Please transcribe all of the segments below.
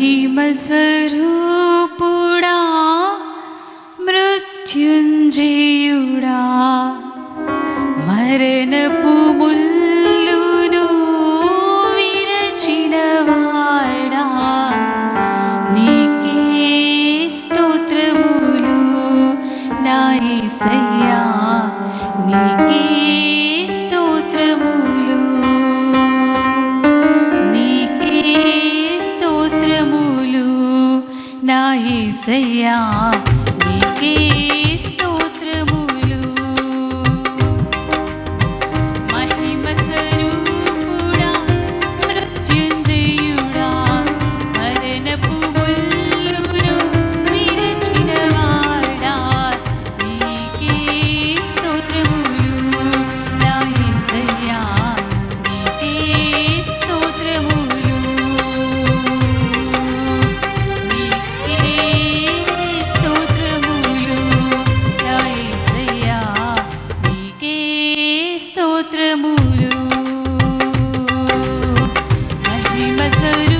മഹിമസ്വരൂപുടാ മൃത്യുഞ്ജയുടാ. മരണപ്പുമുല്ലുനു വിരചിനവാടാ നീക്കേ സ്തോത്രമുലു നായസയ്യ. നീക്കേ యేసయ్యా నీకే స్తోత్రములు. మహిమ స్వరూ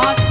God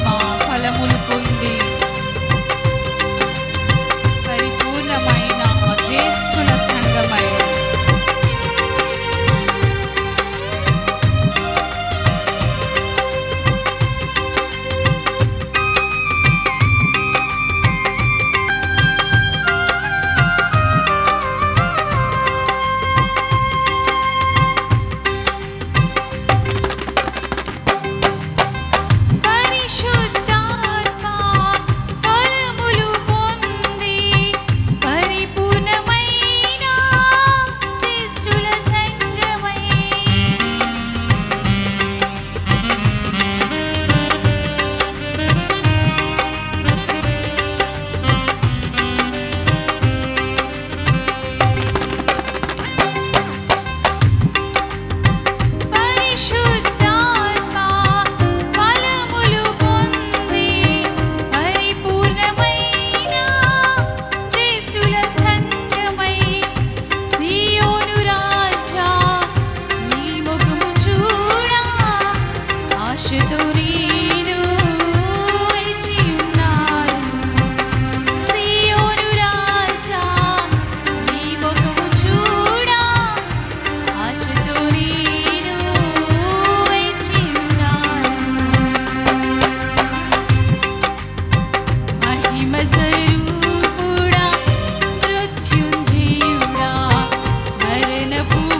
Nebu.